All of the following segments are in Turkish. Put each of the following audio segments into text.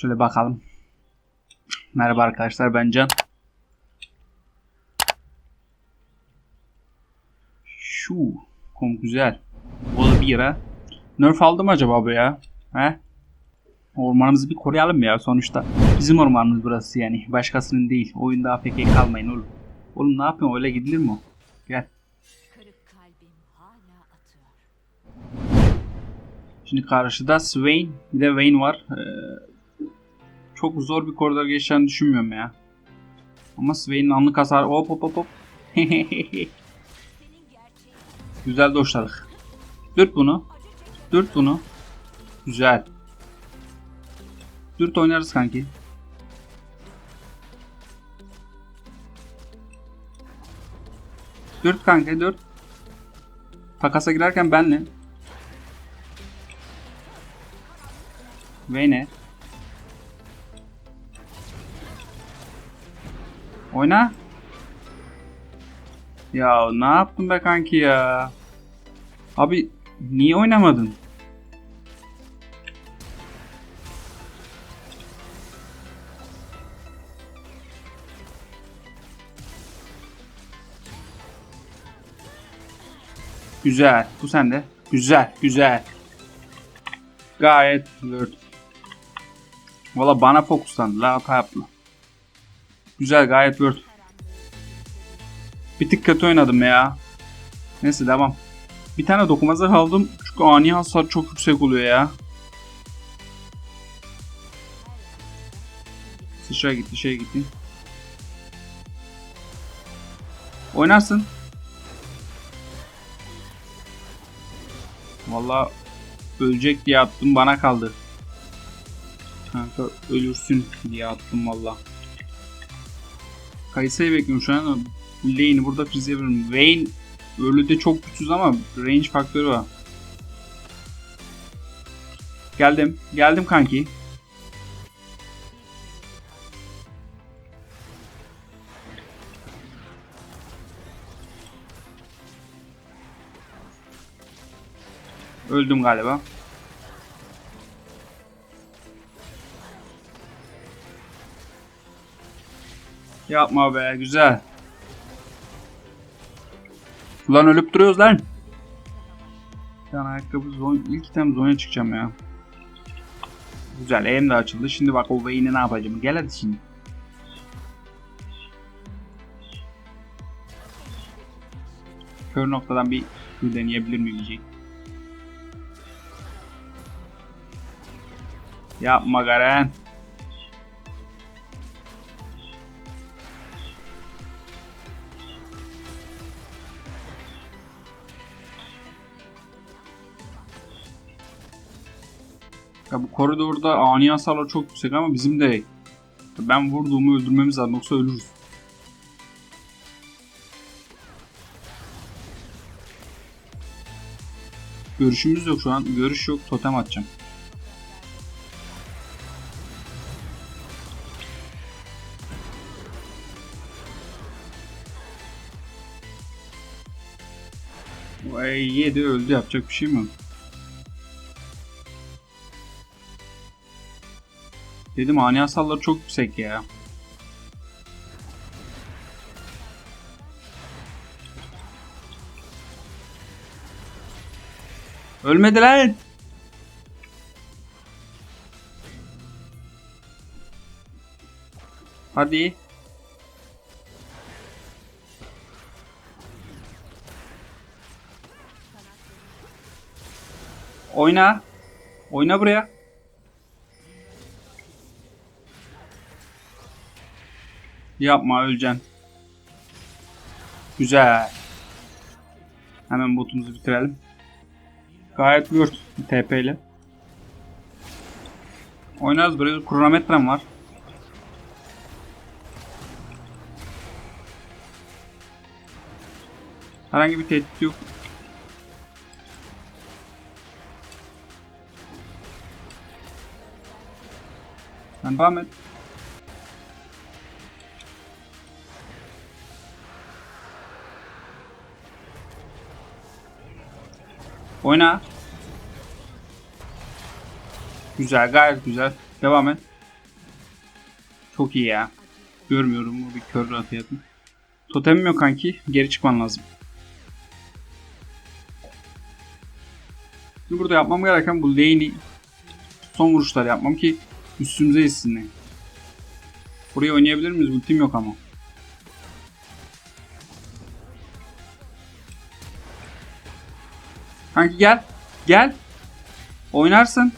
Şöyle bakalım. Merhaba arkadaşlar ben Can. Şu kom güzel. O da bir ha. Nerf aldı mı acaba bu ya? He? Ormanımızı bir koruyalım ya sonuçta. Bizim ormanımız burası yani. Başkasının değil. Oyunda AFK kalmayın oğlum. Oğlum ne yapıyorsun öyle gidilir mi? Gel. Şimdi karşıda Swain bir de Vayne var. Ee, çok zor bir koridor geçeceğini düşünmüyorum ya. Ama Swain'in anlık hasar hop hop hop hop. Güzel doşladık. Dürt bunu. Dürt bunu. Güzel. Dürt oynarız kanki. Dürt kanka dürt. Takasa girerken benle. Ve Oyna. Ya ne yaptın be kanki ya? Abi niye oynamadın? Güzel. Bu sende. Güzel. Güzel. Gayet word. Valla bana fokuslandı. La hata yapma. Güzel gayet word. Bir tık kötü oynadım ya. Neyse devam. Bir tane dokunmazlar aldım. Çünkü ani hasar çok yüksek oluyor ya. Sıçra gitti şey gitti. Oynarsın. Valla ölecek diye attım bana kaldı. Kanka ölürsün diye attım valla. Kayısayı bekliyorum şu an. Lane'i burada yapıyorum. Vayne ölü de çok güçsüz ama range faktörü var. Geldim. Geldim kanki. Öldüm galiba. Yapma be güzel. Ulan ölüp duruyoruz lan. Bir tane ayakkabı zon ilk item zonya çıkacağım ya. Güzel aim de açıldı. Şimdi bak o Vayne'i ne yapacağım. Gel hadi şimdi. Kör noktadan bir deneyebilir miyim diyecek. Yapma Garen. Ya bu koridorda ani hasarlar çok yüksek ama bizim de ben vurduğumu öldürmemiz lazım yoksa ölürüz. Görüşümüz yok şu an. Görüş yok. Totem atacağım. Vay yedi öldü yapacak bir şey mi? Dedim ani hasarları çok yüksek ya. Ölmedi lan. Hadi. Oyna. Oyna buraya. Yapma öleceksin. Güzel. Hemen botumuzu bitirelim. Gayet gürt TP ile. Oynarız böyle kronometrem var. Herhangi bir tehdit yok. Sen devam et. Oyna. Güzel, gayet güzel. Devam et. Çok iyi ya. Görmüyorum bu bir kör atıyordum. Totemim yok kanki. Geri çıkman lazım. Şimdi burada yapmam gereken bu lane'i son vuruşlar yapmam ki üstümüze etsinler. Buraya oynayabilir miyiz? Ultim yok ama. Kanki gel. Gel. Oynarsın.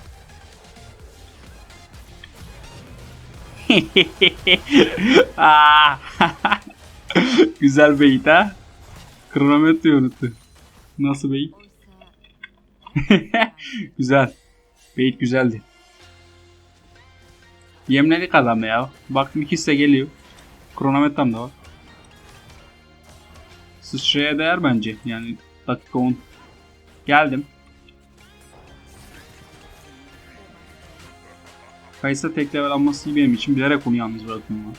Aa. Güzel beyit ha. Kronometreyi unuttu. Nasıl beyit? Güzel. Beyit güzeldi. Yemledik adam ya. Baktım ikisi geliyor. Kronometrem de var. Sıçraya değer bence. Yani dakika 10. Geldim. Kayısa tek level alması benim için. Bilerek onu yalnız bırakıyorum ben.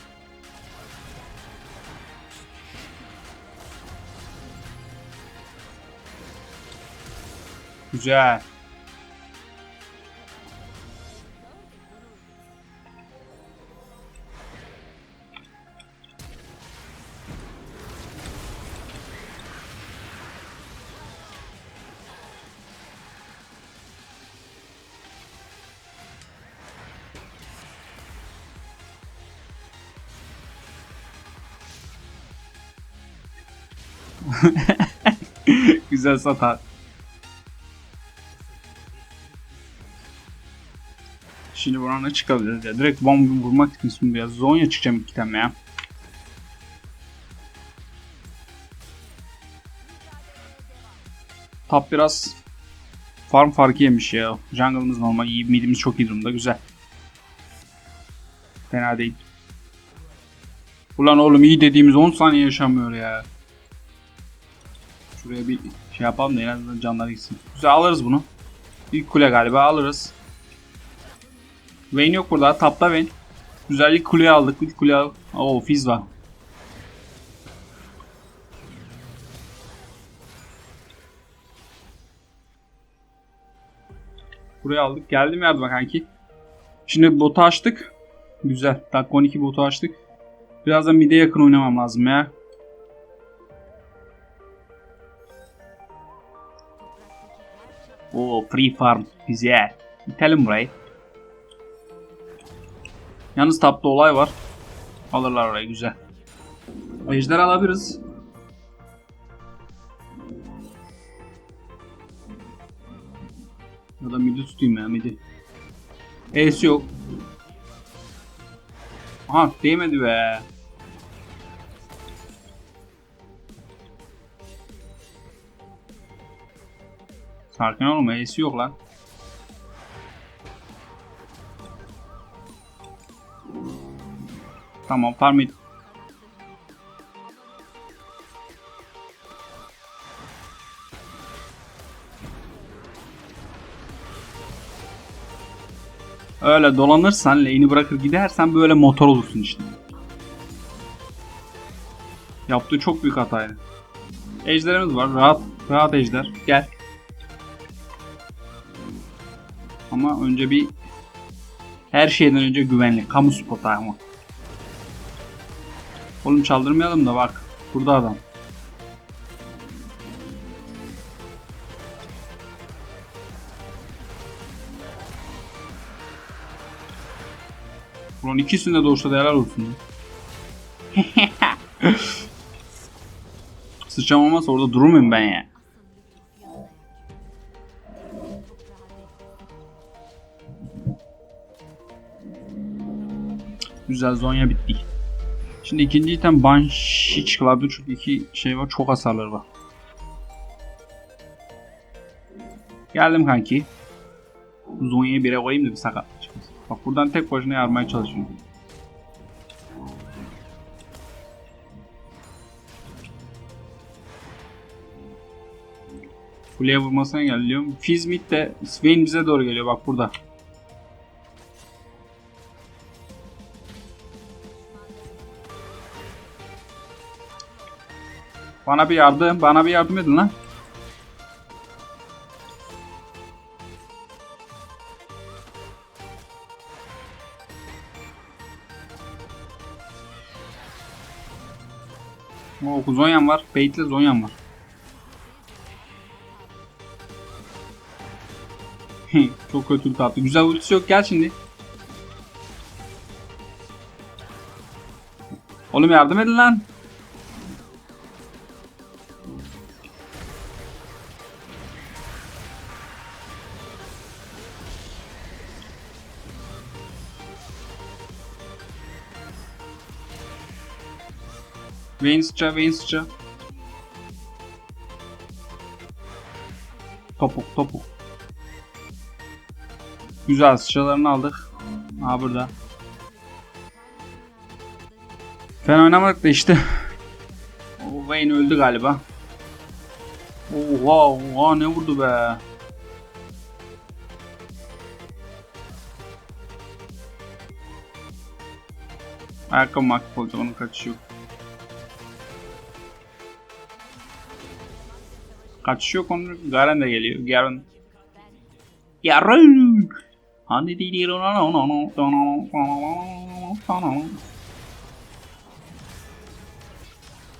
Güzel. Güzel satar. Şimdi buradan ne çıkabiliriz ya? Direkt bomb vurmak şimdi ya. Zonya çıkacağım iki tane ya. Top biraz farm farkı yemiş ya. Jungle'ımız normal iyi, midimiz çok iyi durumda. Güzel. Fena değil. Ulan oğlum iyi dediğimiz 10 saniye yaşamıyor ya. Şuraya bir şey yapalım da en azından canlar gitsin. Güzel alırız bunu. İlk kule galiba alırız. Vayne yok burada. Tapta Vayne. Güzel ilk kuleyi aldık. İlk kule al. Oo Fizz var. Buraya aldık. Geldim yardıma kanki. Şimdi botu açtık. Güzel. Dakika 12 botu açtık. Biraz da mid'e yakın oynamam lazım ya. Oo free farm. Güzel. İtelim burayı. Yalnız tapta olay var. Alırlar orayı güzel. Ejder alabiliriz. Ya da midi tutayım ya midi. Ace yok. Aha değmedi be. Sakin olma Ace yok lan. Tamam farm it. Öyle dolanırsan lane'i bırakır gidersen böyle motor olursun işte. Yaptığı çok büyük hataydı. Ejderimiz var. Rahat rahat ejder. Gel. Önce bir her şeyden önce güvenlik. Kamu spotu ama. Oğlum çaldırmayalım da bak. Burada adam. Ulan ikisinde de olsa da helal olsun. Sıçram olmazsa orada durur muyum ben ya? Güzel Zonya bitti. Şimdi ikinci item Banshee çıkılabilir çünkü iki şey var çok hasarları var. Geldim kanki. Zonya'yı bire koyayım da bir sakatlık çıkmasın. Bak buradan tek başına yarmaya çalışıyorum. Kuleye vurmasına engelliyorum. Fizmit de Swain bize doğru geliyor bak burada. Bana bir yardım, bana bir yardım edin lan. Oh, Zonyan var. Bait'le Zonyan var. Çok kötü bir tatlı. Güzel ultisi yok. Gel şimdi. Oğlum yardım edin lan. Vayne sıça, Vayne sıça. Topuk, topuk. Güzel sıçralarını aldık. Ha burada. Fena oynamadık da işte. O Vayne öldü galiba. Oha, oha ne vurdu be. Ayakkabı makip olacak onun kaçışı yok. Onun Garen de geliyor. Garen. Garen. Hani değil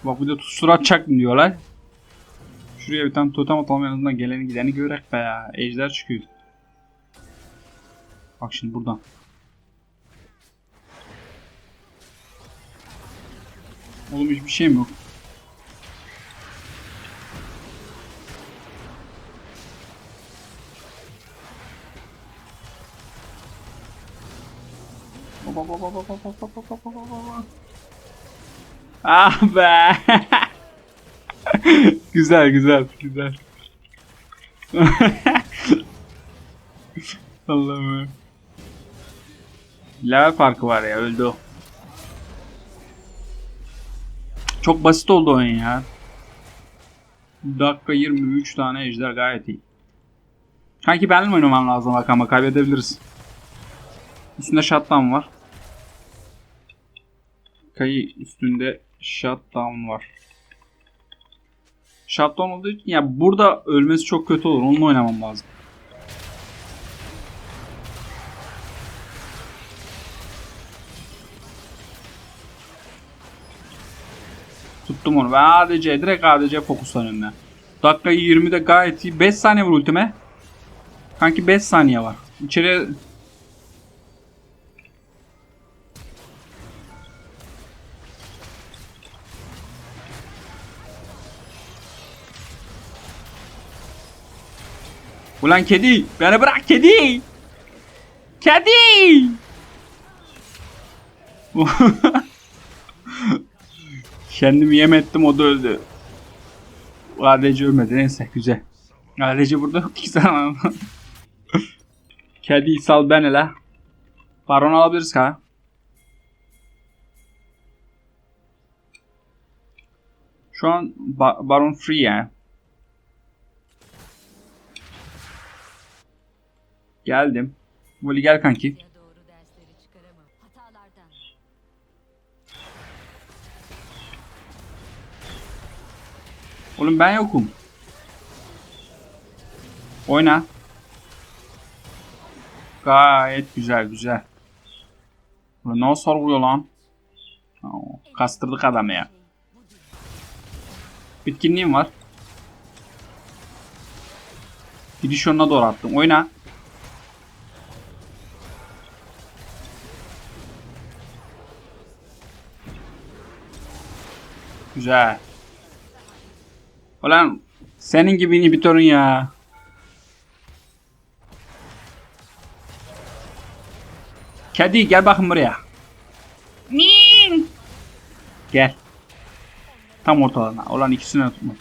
Bak bir de sustur atacak mı diyorlar. Şuraya bir tane totem atalım en azından geleni gideni görek be ya. Ejder çıkıyor. Bak şimdi buradan. Oğlum hiçbir şey mi yok? Ah be. güzel güzel güzel. Allah'ım. Level farkı var ya öldü o. Çok basit oldu oyun ya. Dakika 23 tane ejder gayet iyi. Kanki benimle mi oynamam lazım bak ama kaybedebiliriz. Üstünde shutdown var. Kayı üstünde shutdown var. Shutdown olduğu için ya burada ölmesi çok kötü olur. Onunla oynamam lazım. Tuttum onu. Ben ADC direkt ADC fokuslanıyorum ben. Dakika 20'de gayet iyi. 5 saniye var ultime. Kanki 5 saniye var. İçeri Ulan kedi! Beni bırak kedi! Kedi! Kendimi yem ettim o da öldü. ADC ölmedi neyse güzel. ADC burada yok ki sana. Kedi sal ben hele. Baron alabiliriz ha. Şu an ba- Baron free ya. Geldim. Voli gel kanki. Oğlum ben yokum. Oyna. Gayet güzel güzel. Ulan ne sorguluyor lan? Kastırdık adamı ya. Bitkinliğim var. Gidiş yoluna doğru attım. Oyna. Güzel. Ulan senin gibi inhibitörün ya. Kedi gel bakın buraya. Min. Gel. Tam ortalarına. Olan ikisini tutma.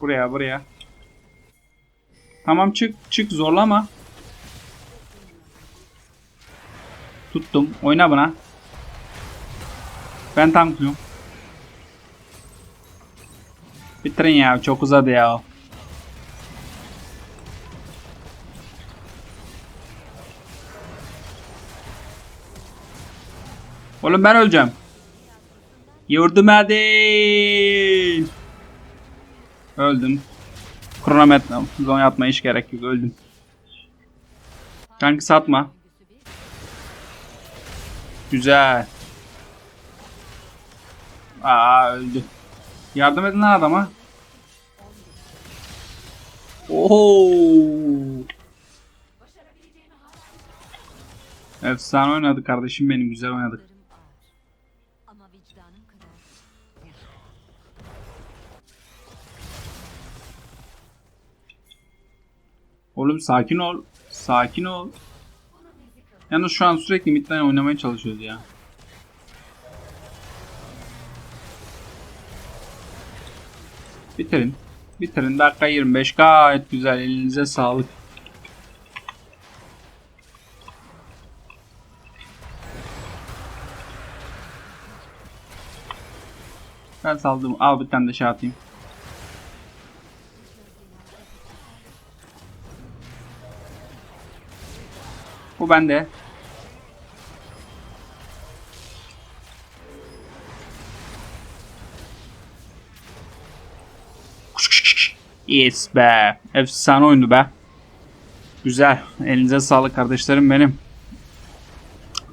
Buraya buraya. Tamam çık çık zorlama. Tuttum. Oyna buna. Ben tanklıyorum. Bitirin ya çok uzadı ya. Oğlum ben öleceğim. Yardım edin. Öldüm. Kronometre. Zon yapmaya hiç gerek yok. Öldüm. Kanki satma. Güzel. Aa öldü. Yardım edin lan adama. Oho. Efsane oynadı kardeşim benim güzel oynadık. Oğlum sakin ol. Sakin ol. Yalnız şu an sürekli midden oynamaya çalışıyoruz ya. Bitirin. Bitirin. Dakika 25 gayet güzel. Elinize sağlık. Ben saldım. Al bir tane de şey atayım. Bu bende. Yes be. Efsane oyundu be. Güzel. Elinize sağlık kardeşlerim benim.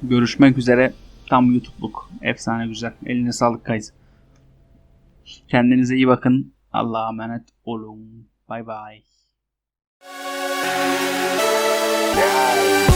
Görüşmek üzere. Tam YouTube'luk. Efsane güzel. Eline sağlık Kays. Kendinize iyi bakın. Allah'a emanet olun. Bay bay. Yeah.